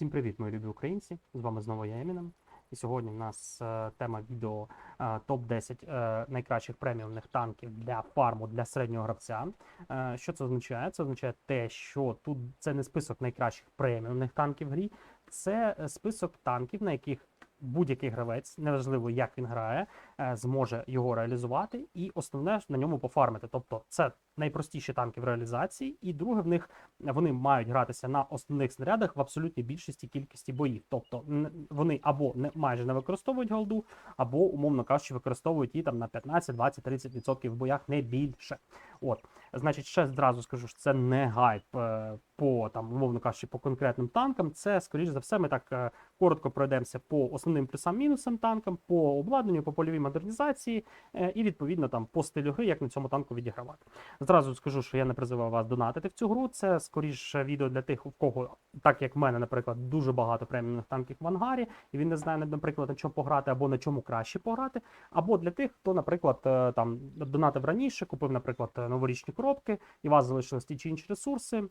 Всім привіт, мої любі українці! З вами знову я Еміном. І сьогодні в нас е, тема відео е, топ-10 е, найкращих преміумних танків для фарму для середнього гравця. Е, що це означає? Це означає те, що тут це не список найкращих преміумних танків в грі, це е, список танків, на яких будь-який гравець, неважливо як він грає, е, зможе його реалізувати, і основне на ньому пофармити. Тобто, це найпростіші танки в реалізації, і друге в них вони мають гратися на основних снарядах в абсолютній більшості кількості боїв. Тобто вони або не майже не використовують голду, або, умовно кажучи, використовують її там на 15, 20, 30% в боях, не більше. От, значить, ще зразу скажу, що це не гайд е, по там, умовно кажучи, по конкретним танкам. Це, скоріш за все, ми так е, коротко пройдемося по основним плюсам-мінусам танкам, по обладнанню, по польовій модернізації е, і відповідно там по стилю гри, як на цьому танку відігравати. Зразу скажу, що я не призиваю вас донатити в цю гру. Це скоріше відео для тих, у кого, так як в мене, наприклад, дуже багато преміумних танків в ангарі, і він не знає, наприклад, на чому пограти або на чому краще пограти. Або для тих, хто, наприклад, е, там донатив раніше, купив, наприклад, новорічні коробки, і у вас залишились ті чи інші ресурси.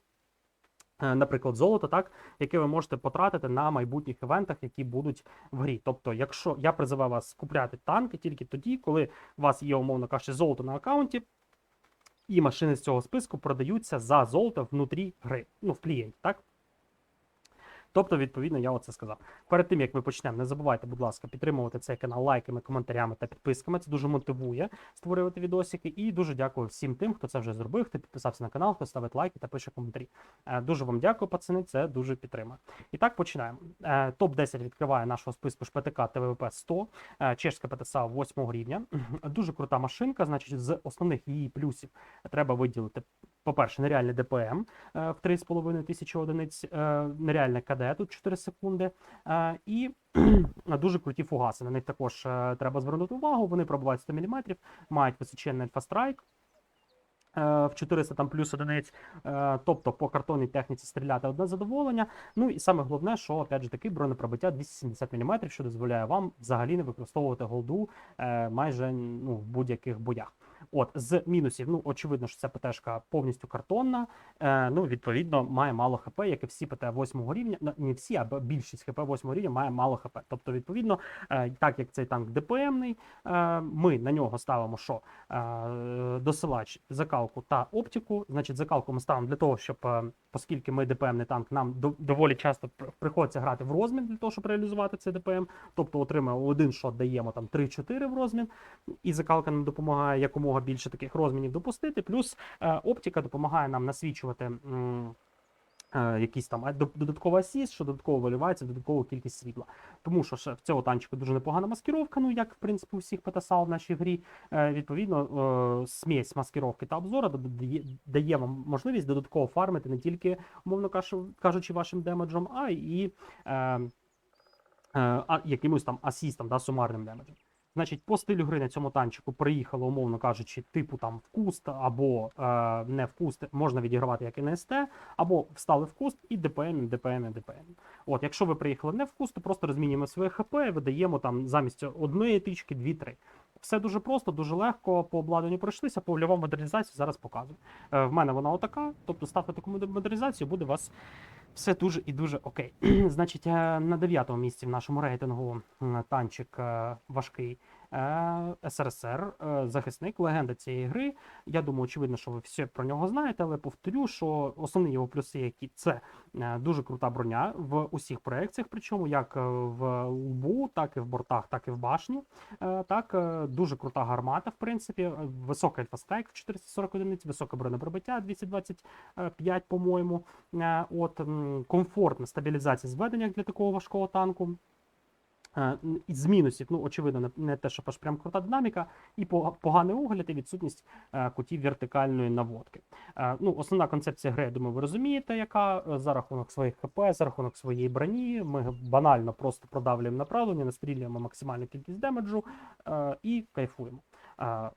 Е, Наприклад, золото, так, яке ви можете потратити на майбутніх івентах, які будуть в грі. Тобто, якщо я призиваю вас купляти танки тільки тоді, коли у вас є, умовно кажучи, золото на аккаунті, і машини з цього списку продаються за золото внутрі гри, ну, в клієнті, так? Тобто, відповідно, я оце сказав. Перед тим як ми почнемо, не забувайте, будь ласка, підтримувати цей канал лайками, коментарями та підписками. Це дуже мотивує створювати відосики. І дуже дякую всім тим, хто це вже зробив, хто підписався на канал, хто ставить лайки та пише коментарі. Е, Дуже вам дякую, пацани. Це дуже підтримує. І так починаємо. Е, Топ 10 відкриває нашого списку ШПТК ТВП 100, е, чешська ПТСА 8 рівня. Дуже крута машинка. Значить, з основних її плюсів треба виділити. По-перше, нереальний ДПМ е, в 3,5 тисячі одиниць, е, нереальне КД тут 4 секунди. е, І дуже круті фугаси. На них також треба звернути увагу. Вони пробувають 100 мм, мають височенний альфа-страйк. е, В 400 там плюс одиниць, тобто по картонній техніці стріляти одне задоволення. Ну і саме головне, що опять же таки бронепробиття 270 мм, що дозволяє вам взагалі не використовувати голду майже ну, в будь-яких боях. От з мінусів, ну очевидно, що ця ПТшка повністю картонна. Е, ну, відповідно, має мало ХП, як і всі ПТ 8 рівня. Ну, не всі, а більшість ХП 8 рівня має мало ХП. Тобто, відповідно, е, так як цей танк ДПМний, е, ми на нього ставимо що е, досилач, закалку та оптику. Значить, закалку ми ставимо для того, щоб, е, оскільки ми ДПМний танк, нам доволі часто приходиться грати в розмін для того, щоб реалізувати цей ДПМ. Тобто, отримаємо один шот, даємо там 3-4 в розмін, і закалка нам допомагає якомога більше таких розмінів допустити. Плюс е, оптика допомагає нам насвічувати. е, Якийсь там додатковий асіст, що додатково виливається в додаткову кількість світла. Тому що в цього танчику дуже непогана маскировка, ну як в принципі у всіх ПТСА в нашій грі. Е, Відповідно, смесь маскировки та обзору додає, дає вам можливість додатково фармити не тільки, умовно кажучи, вашим демеджем, а е, якимось там асістом, да, сумарним демеджем. Значить, по стилю гри на цьому танчику приїхало, умовно кажучи, типу там в куст або е, не в куст, можна відігравати як НСТ, або встали в куст і ДПМ, ДПМ, ДПМ. От, якщо ви приїхали не в куст, то просто розмінюємо своє ХП видаємо там замість одної тички дві-три. Все дуже просто, дуже легко по обладнанню пройшлися, по вольовому модернізацію зараз показую. Е, в мене вона отака, тобто ставте таку модер- модернізацію, буде вас все дуже і дуже окей. Значить, е, на дев'ятому місці в нашому рейтингу танчик е, важкий СРСР, е, захисник, легенда цієї гри. Я думаю, очевидно, що ви все про нього знаєте, але повторю, що основні його плюси, які це е, дуже крута броня в усіх проекціях, причому як е, в лбу, так і в бортах, так і в башні. Е, Так, е, дуже крута гармата, в принципі, е, високий альфа-страйк в 440 одиниць, високе бронепробиття 225, по-моєму. Е, От комфортна стабілізація зведення для такого важкого танку. Е, Із мінусів, ну очевидно, не, те, що аж прям крута динаміка, і пога- поганий огляд і відсутність е, кутів вертикальної наводки. Е, ну, основна концепція гри, я думаю, ви розумієте, яка за рахунок своїх ХП, за рахунок своєї броні. Ми банально просто продавлюємо направлення, настрілюємо максимальну кількість демеджу і кайфуємо.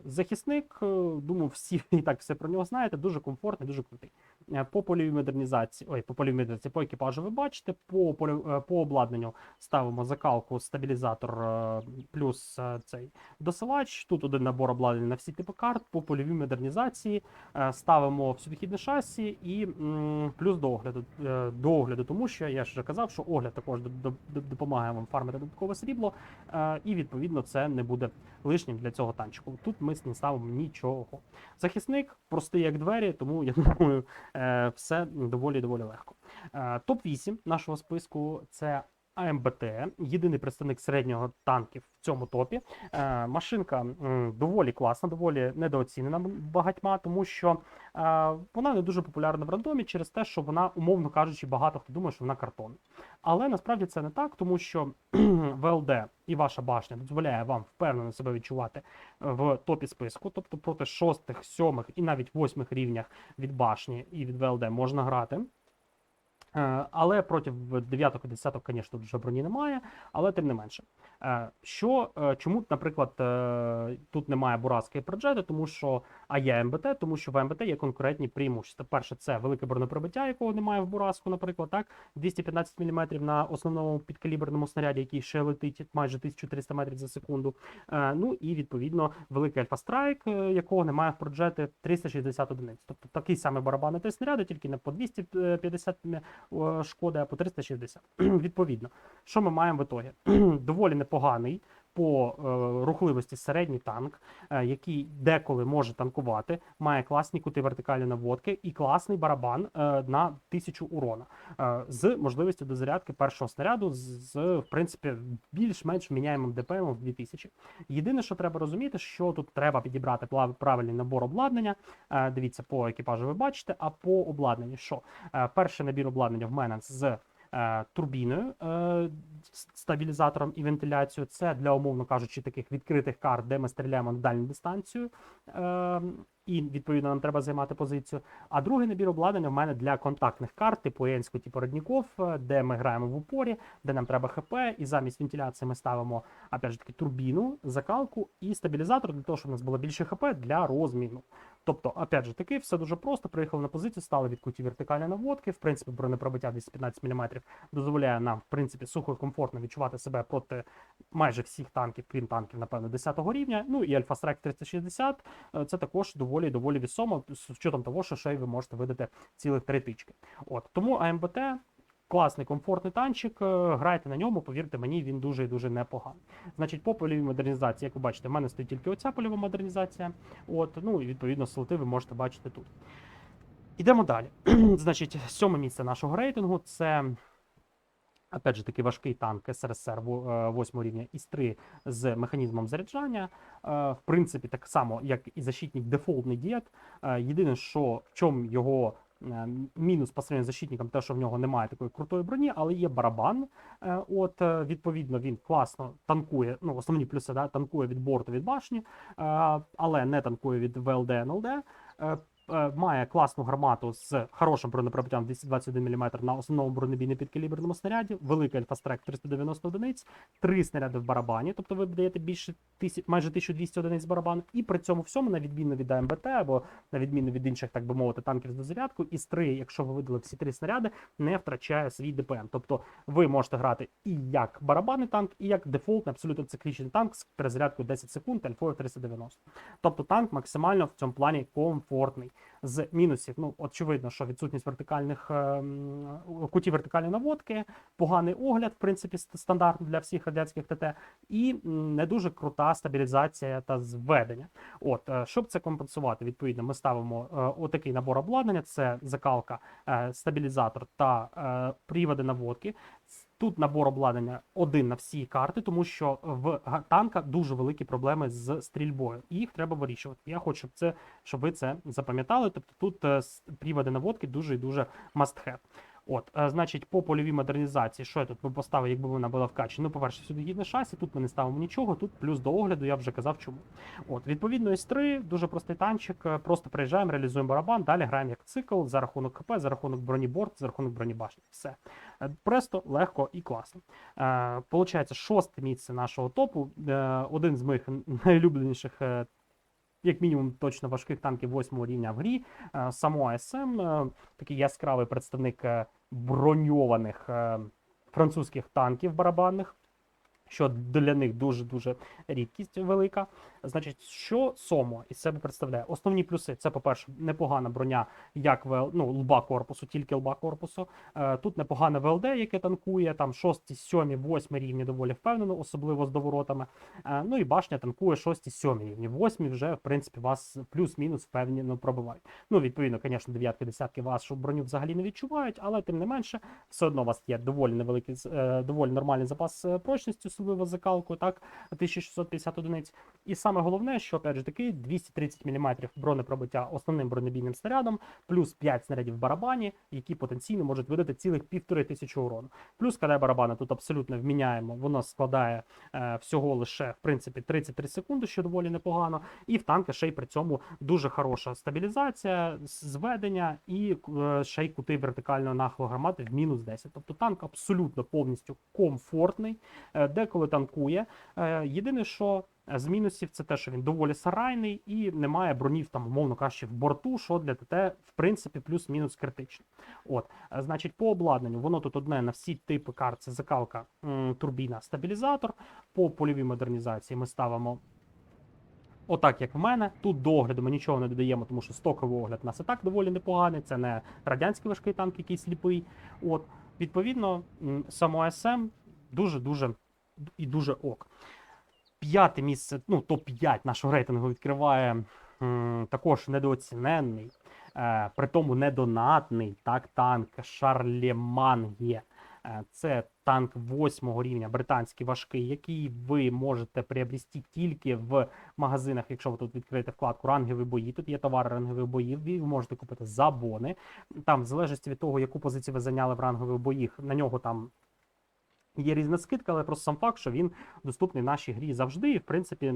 Захисник, думаю, всі і так все про нього знаєте, дуже комфортний, дуже крутий. Е, По польовій модернізації, ой, по польовій модернізації, по екіпажу ви бачите, по, е, по обладнанню ставимо закалку, стабілізатор е, плюс цей досилач. Тут один набор обладнання на всі типи карт. По польовій модернізації ставимо всюдихідне шасі і плюс до огляду. До огляду, тому що я ж вже казав, що огляд також до- до- до- допомагає вам фармити додаткове срібло, і відповідно це не буде лишнім для цього танчику. Тут ми не ставимо нічого. Захисник простий як двері, тому я думаю, все доволі доволі легко. Е, Топ 8 нашого списку це АМБТ, єдиний представник середнього танків в цьому топі. Е, Машинка м, доволі класна, доволі недооцінена багатьма, тому що е, вона не дуже популярна в рандомі через те, що вона, умовно кажучи, багато хто думає, що вона картон. Але насправді це не так, тому що ВЛД і ваша башня дозволяє вам впевнено себе відчувати в топі списку, тобто проти шостих, сьомих і навіть восьмих рівнях від башні і від ВЛД можна грати. Е, Але проти 9 і 10, звісно, вже броні немає, але тим не менше. Е, Що, е, чому, наприклад, е, тут немає Бураска і Проджети, тому що, а є МБТ, тому що в МБТ є конкурентні преимущества. Перше, це велике бронепробиття, якого немає в Бураску, наприклад, так, 215 мм на основному підкаліберному снаряді, який ще летить майже 1300 метрів за секунду. Ну і відповідно великий альфа-страйк, якого немає в Проджети 360 одиниць. Тобто такий самий барабан три снаряди, тільки не по 250 м, е, шкоди, а по 360. Відповідно, що ми маємо в ітогі? Доволі непоганий по е, рухливості середній танк, е, який деколи може танкувати, має класні кути вертикальної наводки і класний барабан е, на 1000 урона е, з можливістю дозарядки першого снаряду з, з, в принципі більш-менш міняємим ДПМ в 2000. Єдине, що треба розуміти, що тут треба підібрати правильний набор обладнання. Е, Дивіться, по екіпажу ви бачите, а по обладнанню що? Е, Перший набір обладнання в мене з турбіною, е, стабілізатором і вентиляцією. Це для, умовно кажучи, таких відкритих карт, де ми стріляємо на дальню дистанцію. І відповідно нам треба займати позицію. А другий набір обладнання в мене для контактних карт, типу Єнську, типу Родніков, де ми граємо в упорі, де нам треба ХП, і замість вентиляції ми ставимо опять же таки турбіну, закалку і стабілізатор для того, щоб у нас було більше ХП для розміну. Тобто, опять же таки, все дуже просто. Приїхали на позицію, стали від куті вертикальної наводки. В принципі, бронепробиття 215 мм дозволяє нам, в принципі, сухо і комфортно відчувати себе проти майже всіх танків, крім танків, напевно, 10 рівня. Ну і Альфа Страйк 360 е, це також доволі доволі вісомо, з вчетом того, що ще й ви можете видати цілих три тички. От тому АМБТ. Класний комфортний танчик, е, грайте на ньому, повірте мені, він дуже і дуже непоганий. Значить, по польовій модернізації, як ви бачите, в мене стоїть тільки оця польова модернізація. От, ну і відповідно слоти ви можете бачити тут. Ідемо далі. Значить, сьоме місце нашого рейтингу це. Опять же, такий важкий танк СРСР 8 рівня ІС-3 з механізмом заряджання. Е, В принципі, так само, як і защитник дефолтний дід. Е, Єдине, що в чому його е, мінус по сравнению з защитником, те, що в нього немає такої крутої броні, але є барабан. Е, От, е, відповідно, він класно танкує. Ну, основні плюси, да, танкує від борту від башні, е, але не танкує від ВЛД НЛД. Е, е, Має класну гармату з хорошим бронепробиттям 221 мм на основному бронебійно підкаліберному снаряді, великий альфастрек 390 одиниць, три снаряди в барабані, тобто ви даєте більше тисяч, майже 1200 одиниць барабану, і при цьому всьому, на відміну від АМБТ або на відміну від інших, так би мовити, танків з дозарядкою, із 3, якщо ви видали всі три снаряди, не втрачає свій ДПМ. Тобто ви можете грати і як барабанний танк, і як дефолтний, абсолютно циклічний танк з перезарядкою 10 секунд альфою 390. Тобто танк максимально в цьому плані комфортний. З мінусів, ну очевидно, що відсутність вертикальних ем, кутів вертикальної наводки, поганий огляд, в принципі, ст- стандартний для всіх радянських ТТ, і не дуже крута стабілізація та зведення. От, е, щоб це компенсувати, відповідно, ми ставимо е, отакий набор обладнання: це закалка, е, стабілізатор та е, приводи наводки. Тут набор обладнання один на всі карти, тому що в танка дуже великі проблеми з стрільбою, їх треба вирішувати. Я хочу, щоб це щоб ви це запам'ятали. Тобто тут е, приводи наводки дуже і дуже must have. От, е, значить, по польовій модернізації, що я тут би поставив, якби вона була вкачена? Ну, по-перше, сюди їде шасі, тут ми не ставимо нічого, тут плюс до огляду, я вже казав чому. От, відповідно, С3, дуже простий танчик, е, просто приїжджаємо, реалізуємо барабан, далі граємо як цикл за рахунок ХП, за рахунок бронеборд, за рахунок бронебашні. Все. Е, Просто, легко і класно. Е, Получається, шосте місце нашого топу. Е, один з моїх найулюбленіших е, як мінімум, точно важких танків восьмого рівня в грі. Е, Само АСМ, е, такий яскравий представник е, броньованих французьких танків барабанних. Що для них дуже-дуже рідкість велика. Значить, що Сомо із себе представляє? Основні плюси це, по-перше, непогана броня, як в ну, лба корпусу, тільки лба корпусу. Е, тут непогане ВЛД, яке танкує, там 6, 7, 8 рівні доволі впевнено, особливо з доворотами. Е, ну і башня танкує 6, 7 рівні. 8 вже, в принципі, вас плюс-мінус впевнено пробивають. Ну, відповідно, звісно, дев'ятки, десятки вашу броню взагалі не відчувають, але тим не менше, все одно у вас є доволі невеликий, е, доволі нормальний запас прочності, особливо з закалкою, так, 1650 одиниць. І саме головне, що опять же таки 230 мм бронепробиття основним бронебійним снарядом, плюс 5 снарядів в барабані, які потенційно можуть видати цілих півтори тисячі урону. Плюс КД барабана тут абсолютно вміняємо, воно складає е, всього лише в принципі 33 секунди, що доволі непогано. І в танка ще й при цьому дуже хороша стабілізація, зведення і е, ще й кути вертикального нахилу гармати в мінус 10. Тобто танк абсолютно повністю комфортний, е, деколи танкує. Е, Єдине, що е, з мінусів, це те, що він доволі сарайний і немає бронів, там, умовно кажучи, в борту, що для ТТ, в принципі, плюс-мінус критично. От, е, значить, по обладнанню, воно тут одне на всі типи карт, це закалка, турбіна, стабілізатор. По польовій модернізації ми ставимо. Отак, як в мене, тут до огляду ми нічого не додаємо, тому що стоковий огляд у нас і так доволі непоганий. Це не радянський важкий танк, який сліпий. От, відповідно, само СМ дуже-дуже і дуже ок. П'яте місце, ну, топ-5 нашого рейтингу відкриває м, також недооціненний, е, при тому недонатний так, танк Шарлеманге. Е, Це танк восьмого рівня, британський важкий, який ви можете приобрести тільки в магазинах, якщо ви тут відкриєте вкладку рангові бої. Тут є товари рангових боїв, ви можете купити забони. Там, в залежності від того, яку позицію ви зайняли в рангових боїх, на нього там є різна скидка, але просто сам факт, що він доступний нашій грі завжди, і в принципі.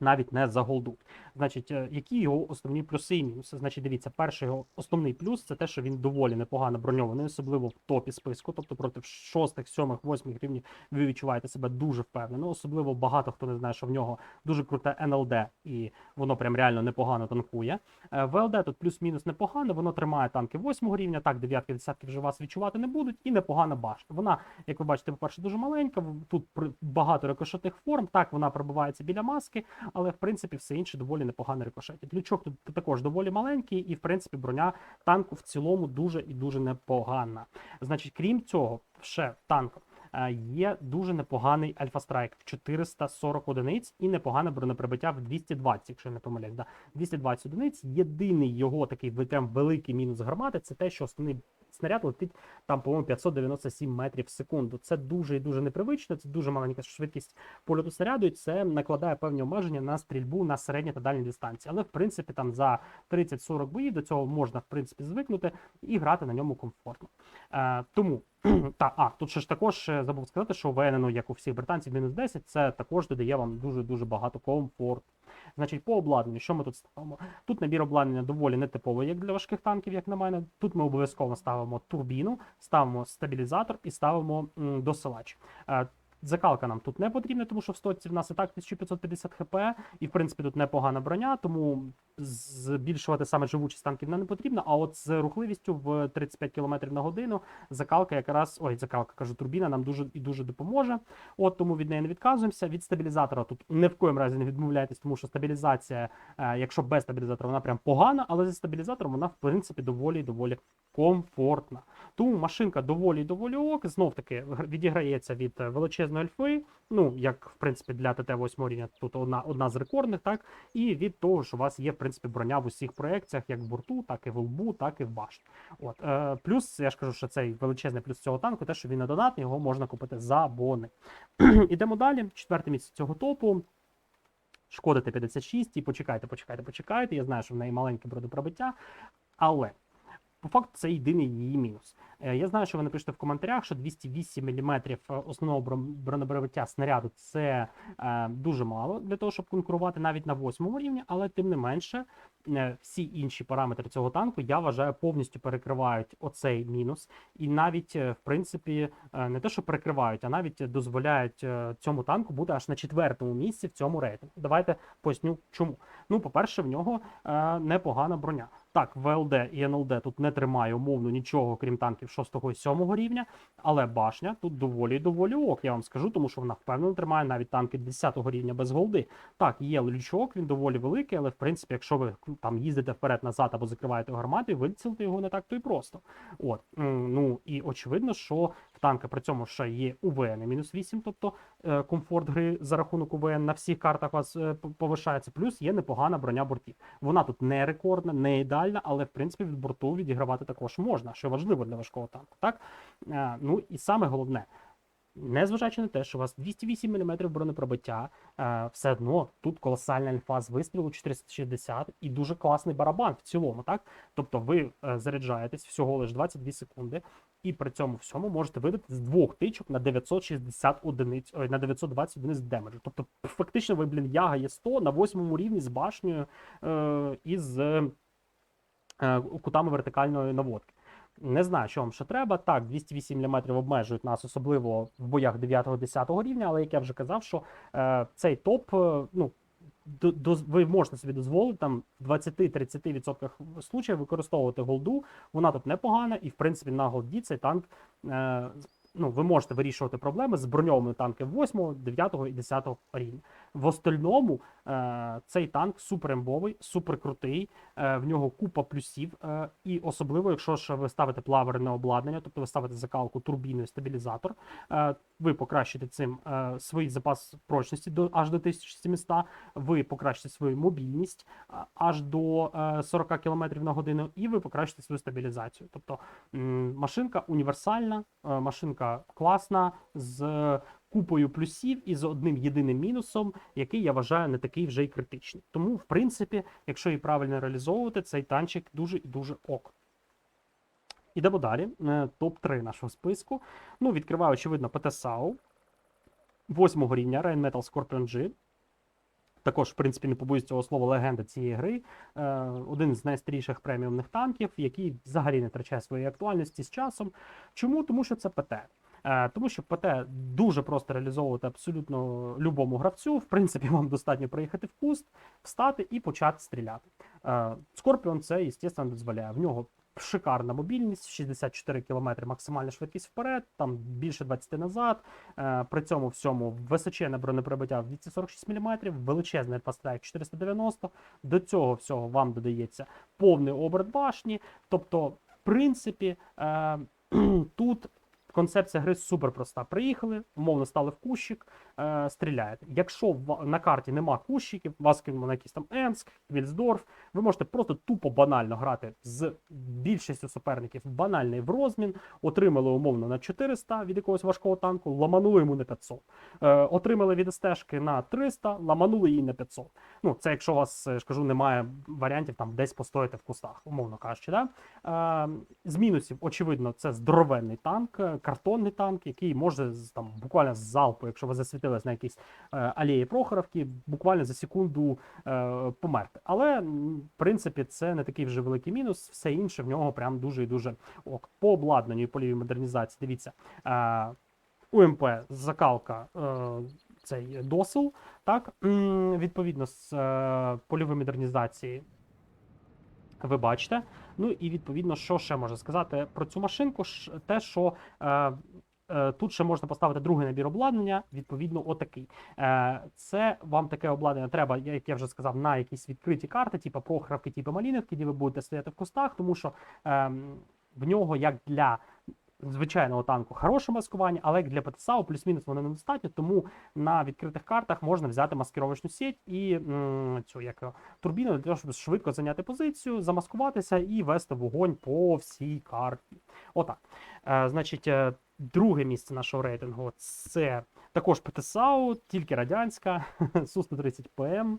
Навіть не за голду. Значить, е, які його основні плюси і мінуси? Значить, дивіться, перший його основний плюс це те, що він доволі непогано броньований, особливо в топі списку. Тобто проти шостих, сьомих, восьмих рівнів ви відчуваєте себе дуже впевнено. Особливо багато хто не знає, що в нього дуже круте НЛД, і воно прям реально непогано танкує. Е, ВЛД тут плюс-мінус непогано, воно тримає танки восьмого рівня, так, дев'ятки, десятки вже вас відчувати не будуть, і непогана башта. Вона, як ви бачите, по-перше, дуже маленька, тут багато рикошетних форм, так, вона пробивається біля маски, але в принципі все інше доволі непогано рикошетить. Лючок тут також доволі маленький, і в принципі броня танку в цілому дуже і дуже непогана. Значить, крім цього, ще танк. е, Є дуже непоганий альфа-страйк в 440 одиниць і непогане бронеприбиття в 220, якщо я не помиляюсь. Да. 220 одиниць. Єдиний його такий прям великий мінус гармати це те, що основний снаряд летить там, по-моєму, 597 метрів в секунду. Це дуже і дуже непривично, це дуже маленька швидкість польоту снаряду, і це накладає певні обмеження на стрільбу на середні та дальні дистанції. Але в принципі там за 30-40 боїв до цього можна в принципі звикнути і грати на ньому комфортно. Е, тому та а тут ще ж також е, забув сказати, що ВН, як у всіх британців, мінус 10, це також додає вам дуже дуже багато комфорту. Значить, по обладнанню, що ми тут ставимо? Тут набір обладнання доволі нетиповий, як для важких танків, як на мене. Тут ми обов'язково ставимо турбіну, ставимо стабілізатор і ставимо досилач. Е, Закалка нам тут не потрібна, тому що в стоці в нас і так 1550 хп, і в принципі тут непогана броня, тому збільшувати саме живучість танків не потрібно. А от з рухливістю в 35 км на годину закалка якраз ой, закалка кажу, турбіна нам дуже і дуже допоможе. От тому від неї не відказуємося. Від стабілізатора тут ні в коєму разі не відмовляйтесь, тому що стабілізація, е, якщо без стабілізатора, вона прям погана, але зі стабілізатором вона в принципі доволі доволі комфортна. Тому машинка доволі доволі ок. Знов таки відіграється від величезної альфи. Ну як в принципі для ТТ 8 рівня тут одна одна з рекордних, так і від того, що у вас є в принципі броня в усіх проекціях, як в борту, так і в лбу, так і в башті. От е, плюс я ж кажу, що цей величезний плюс цього танку, те, що він не донатний, його можна купити за бони. Ідемо далі. Четверте місце цього топу. Шкода Т-56, і почекайте, почекайте, почекайте. Я знаю, що в неї маленьке бродопробиття, але по факту це єдиний її мінус. Е, Я знаю, що ви напишете в коментарях, що 208 мм основного брон- снаряду це е, дуже мало для того, щоб конкурувати навіть на восьмому рівні, але тим не менше, е, всі інші параметри цього танку я вважаю повністю перекривають оцей мінус, і навіть е, в принципі е, не те, що перекривають, а навіть дозволяють е, цьому танку бути аж на четвертому місці в цьому рейтингу. Давайте поясню, чому. Ну, по-перше, в нього е, непогана броня. Так, ВЛД і НЛД тут не тримає умовно нічого, крім танків 6 і 7 рівня, але башня тут доволі і доволі ок, я вам скажу, тому що вона впевнено тримає навіть танки 10 рівня без голди. Так, є лючок, він доволі великий, але в принципі, якщо ви там їздите вперед-назад або закриваєте гарматою, вицілити його не так то і просто. От ну і очевидно, що танка при цьому ще є УВН мінус 8, тобто е, комфорт гри за рахунок УВН на всіх картах у вас е, повишається. Плюс є непогана броня бортів. Вона тут не рекордна, не ідеальна, але в принципі від борту відігравати також можна, що важливо для важкого танку. Так Е, ну і саме головне. Незважаючи на те, що у вас 208 мм бронепробиття, все одно тут колосальна альфа з вистрілу 460 і дуже класний барабан в цілому, так? Тобто ви заряджаєтесь всього лише 22 секунди, і при цьому всьому можете видати з двох тичок на 960 одиниць, ой, на 920 одиниць демеджу. Тобто, фактично, ви, блін, яга є 100 на восьмому рівні з башнею е, і е, кутами вертикальної наводки. Не знаю, що вам ще треба. Так, 208 мм обмежують нас, особливо в боях 9-10 рівня, але як я вже казав, що е, цей топ, е, ну, ви можете собі дозволити там в 20-30% случаїв використовувати голду. Вона тут непогана, і в принципі на голді цей танк. Е, Ну, ви можете вирішувати проблеми з броньовими танками 8, 9 і 10 рівня. В остальному е, цей танк суперембовий, суперкрутий, е, в нього купа плюсів. Е, і особливо, якщо ж ви ставите плаверне обладнання, тобто ви ставите закалку, турбіну і стабілізатор, ви покращите цим свій запас прочності до аж до 1700, ви покращите свою мобільність аж до е, 40 км на годину, і ви покращите свою стабілізацію. Тобто машинка універсальна, машинка класна з купою плюсів і з одним єдиним мінусом, який я вважаю не такий вже й критичний. Тому, в принципі, якщо її правильно реалізовувати, цей танчик дуже і дуже ок. Ідемо далі. Е, Топ-3 нашого списку. Ну, відкриваю, очевидно, ПТСАУ. Восьмого рівня Rain Metal Scorpion G. Також, в принципі, не побоюсь цього слова легенда цієї гри. Е, один з найстаріших преміумних танків, який взагалі не втрачає своєї актуальності з часом. Чому? Тому що це ПТ. Е, Тому що ПТ дуже просто реалізовувати абсолютно любому гравцю. В принципі, вам достатньо приїхати в куст, встати і почати стріляти. Е, Скорпіон це, звісно, дозволяє. В нього шикарна мобільність, 64 км максимальна швидкість вперед, там більше 20 назад. Е, При цьому всьому височенне бронепробиття в 246 мм, величезний альфастрайк 490. До цього всього вам додається повний оберт башні. Тобто, в принципі, тут концепція гри супер проста. Приїхали, умовно стали в кущик, е, стріляєте. Якщо на карті нема кущиків, вас кинули на якийсь там Енск, Вільсдорф, ви можете просто тупо банально грати з більшістю суперників банальний в розмін, отримали умовно на 400 від якогось важкого танку, ламанули йому на 500. Е, отримали від стежки на 300, ламанули її на 500. Ну, це якщо у вас, я ж кажу, немає варіантів там десь постояти в кустах, умовно кажучи. Да? Е, з мінусів, очевидно, це здоровенний танк, е, картонний танк, який може там буквально з залпу, якщо ви засвітились на якійсь е, алеї Прохоровки, буквально за секунду е, померти. Але принципі це не такий вже великий мінус. Все інше в нього прям дуже і дуже ок. По обладнанню і полівій модернізації. Дивіться. Е, УМП закалка. Е, цей досил, так відповідно з е, польової модернізації ви бачите. Ну і відповідно, що ще можна сказати про цю машинку? Те, що е, тут ще можна поставити другий набір обладнання, відповідно, отакий. Е, це вам таке обладнання треба, як я вже сказав, на якісь відкриті карти, типу прохравки, типу маліновки, де ви будете стояти в кустах, тому що е, в нього як для. Звичайного танку хороше маскування, але як для ПТСАУ плюс-мінус воно недостатньо, тому на відкритих картах можна взяти маскировочну сеть і м, цю як турбіну для того, щоб швидко зайняти позицію, замаскуватися і вести вогонь по всій карті. Отак. Е, значить, е, друге місце нашого рейтингу це також ПТСАУ, тільки радянська, Су-130 ПМ.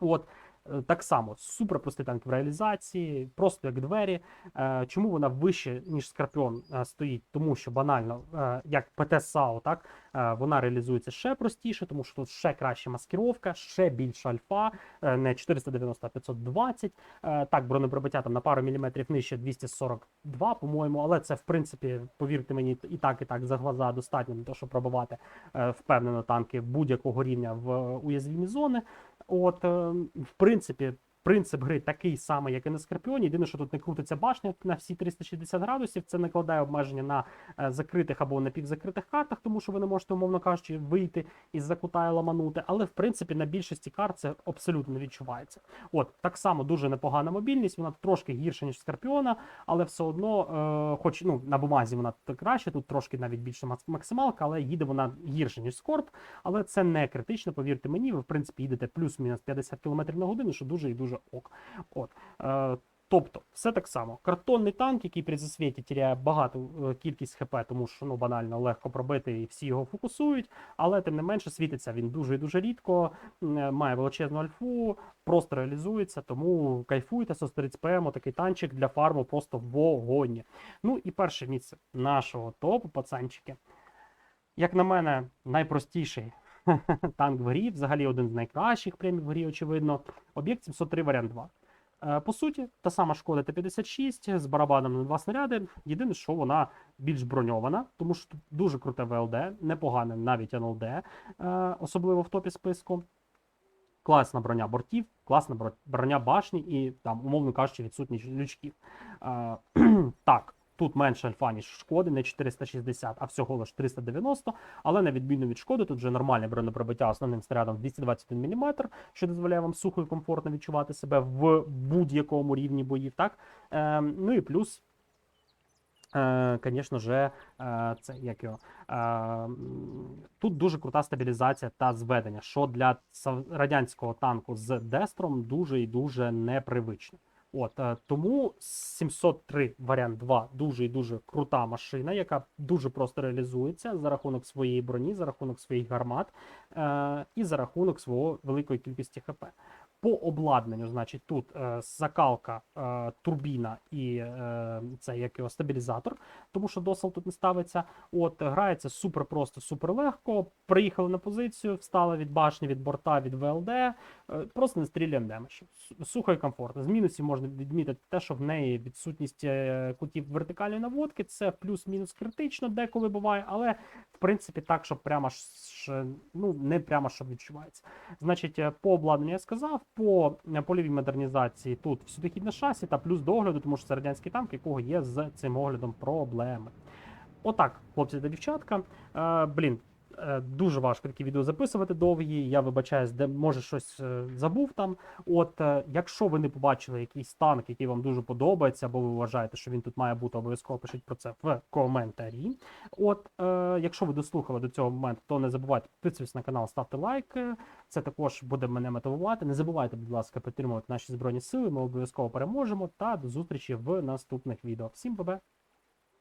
От. Е, Так само супер простий танк в реалізації, просто як двері. Е, Чому вона вище, ніж Скорпіон е, стоїть? Тому що банально, як ПТ САУ, так вона реалізується ще простіше, тому що тут ще краща маскировка, ще більша альфа, не 490, а 520. Е, Так, бронепробиття там на пару міліметрів нижче 242, по-моєму, але це в принципі, повірте мені, і так, і так за глаза достатньо для того, щоб пробивати е, впевнено танки будь-якого рівня в уязвімі зони. От, е, в принципі, принцип гри такий самий, як і на Скорпіоні. Єдине, що тут не крутиться башня на всі 360 градусів. Це накладає обмеження на е, закритих або напівзакритих картах, тому що ви не можете, умовно кажучи, вийти із-за кута і ламанути. Але в принципі на більшості карт це абсолютно не відчувається. От так само дуже непогана мобільність, вона трошки гірша, ніж Скорпіона, але все одно, е, хоч ну на бумазі вона краще, тут трошки навіть більше максималка, але їде вона гірше, ніж Скорп. Але це не критично, повірте мені. Ви в принципі їдете плюс-мінус 50 км на годину, що дуже і дуже ок. От. Е, Тобто, все так само. Картонний танк, який при засвіті тіряє багату е, кількість ХП, тому що ну банально легко пробити і всі його фокусують, але тим не менше світиться він дуже і дуже рідко, е, має величезну альфу, просто реалізується, тому кайфуйте, Состериць ПМ, такий танчик для фарму просто вогонь. Ну і перше місце нашого топу, пацанчики. Як на мене, найпростіший танк в грі, взагалі один з найкращих премів в грі, очевидно. Об'єкт 703 варіант 2. Е, По суті, та сама шкода Т-56 з барабаном на два снаряди. Єдине, що вона більш броньована, тому що тут дуже круте ВЛД, непогане навіть НЛД, е, особливо в топі списку. Класна броня бортів, класна броня башні і там, умовно кажучи, відсутність лючків. Е, так, тут менше альфа, ніж шкоди, не 460, а всього лише 390. Але на відміну від шкоди, тут вже нормальне бронепробиття основним снарядом 221 мм, що дозволяє вам сухо і комфортно відчувати себе в будь-якому рівні боїв. Так? Е, ну і плюс. Е, Звісно же, е, це як його. е, Тут дуже крута стабілізація та зведення, що для радянського танку з Дестром дуже і дуже непривично. От е, тому 703 варіант 2 дуже і дуже крута машина, яка дуже просто реалізується за рахунок своєї броні, за рахунок своїх гармат е, і за рахунок свого великої кількості ХП. По обладнанню, значить, тут е, закалка, е, турбіна і е, це як його стабілізатор, тому що досал тут не ставиться. От грається супер просто, супер легко. Приїхали на позицію, встали від башні, від борта, від ВЛД. е, Просто не стріляємо демедж. Сухо і комфортно. З мінусів можна відмітити те, що в неї відсутність е, кутів вертикальної наводки. Це плюс-мінус критично, деколи буває, але принципі так, щоб прямо ж ну не прямо щоб відчувається. Значить, е, по обладнанню я сказав, по е, польовій модернізації тут всюдихідне шасі та плюс до огляду, тому що це радянський танк, якого є з цим оглядом проблеми. Отак, хлопці та дівчатка. Е, блін, дуже важко такі відео записувати довгі. Я вибачаюсь, де може щось е, забув там. От, е, якщо ви не побачили якийсь танк, який вам дуже подобається, або ви вважаєте, що він тут має бути, обов'язково пишіть про це в коментарі. От, е, якщо ви дослухали до цього моменту, то не забувайте підписуватися на канал, ставте лайк. Е, Це також буде мене мотивувати. Не забувайте, будь ласка, підтримувати наші збройні сили. Ми обов'язково переможемо. Та до зустрічі в наступних відео. Всім бабе!